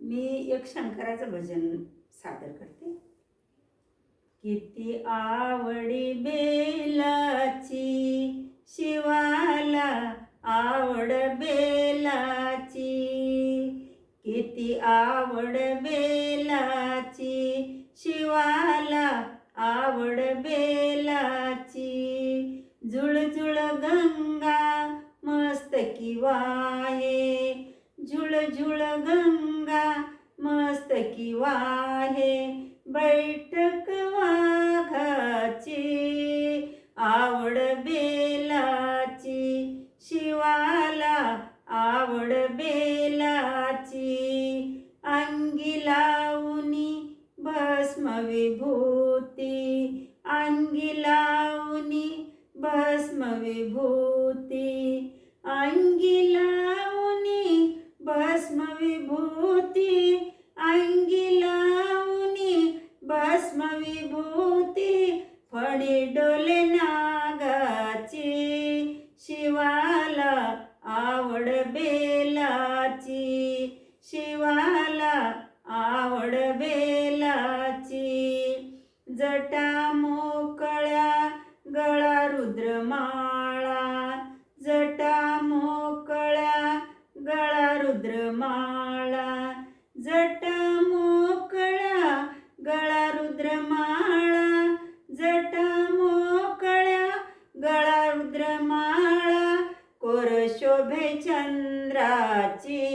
मी एक शंकराचं भजन सादर करते. किती आवडी बेलाची शिवाला आवड बेलाची. किती आवड बेलाची शिवाला आवड बेलाची. जुळजुळ गंगा मस्त किवाय झुळझुळ गंगा मस्तकी वाहे. बैठक वाघाची आवड बेलाची शिवाला आवड बेलाची. अंगी लावणी भस्म विभूती अंगी लावणी भस्म विभूती अंगी लावणी भस्म विभूती अंगी लावणी भस्म विभूती फडी डोले नागाची शिवाला आवड बेलाची शिवाला आवड बेलाची जटा मोकळ्या गळा मोकळा गळा रुद्रमाळा. जटा मोकळ्या गळा रुद्रमाळा. कोर शोभे चंद्राची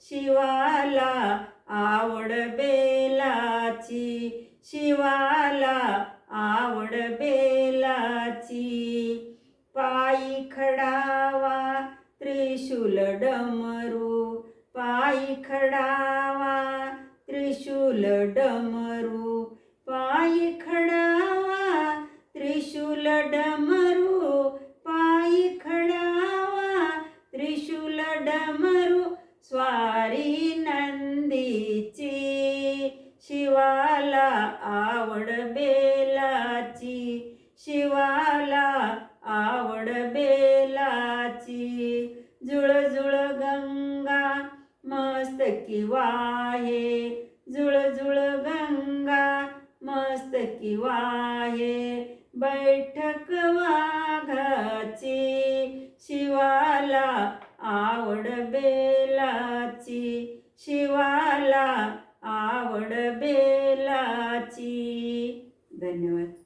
शिवाला आवड बेलाची. शिवाला आवड बेलाची. पायी खडावा त्रिशूल डमरू. पायी खडा त्रिशूल डमरू पायी खडावा त्रिशूल डमरू पायी खडावा त्रिशूल डमरू स्वारी नंदीची शिवाला आवड बेलाची शिवाला आवड बेलाची जुळजुळ गंगा मस्त वाहे जुळजुळ गंगा मस्तकी वाहे. बैठक वाघाची शिवाला आवड बेलाची शिवाला आवड बेलाची. धन्यवाद.